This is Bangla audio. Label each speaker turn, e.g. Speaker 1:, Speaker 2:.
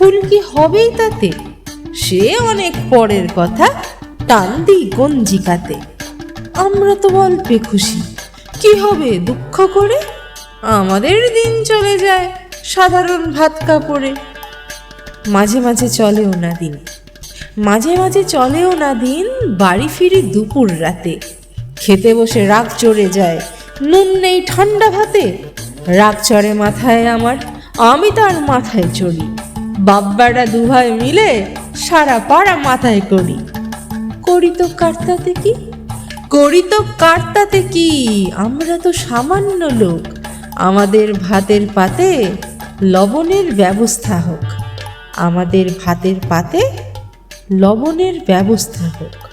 Speaker 1: ফুল কি হবেই তাতে? সে অনেক পরের কথা, টান দি গঞ্জিকাতে। আমরা তো অল্পে খুশি, কি হবে দুঃখ করে? আমাদের দিন চলে যায় সাধারণ ভাত কাপড়ে। মাঝে মাঝে চলেও না দিন। মাঝে মাঝে চলেও না দিন বাড়ি ফিরি দুপুর রাতে। খেতে বসে রাগ চড়ে যায়, নুন নেই ঠান্ডা ভাতে। রাগ চড়ে মাথায় আমার, আমি তার মাথায় চড়ি। বাব্বারা দুভাই মিলে সারা পাড়া মাথায় করি। করি তো কার্তাতে কি? করি তো কার্তাতে কি? আমরা তো সামান্য লোক। আমাদের ভাতের পাতে লবণের ব্যবস্থা হোক। আমাদের ভাতের পাতে লবণের ব্যবস্থা হোক।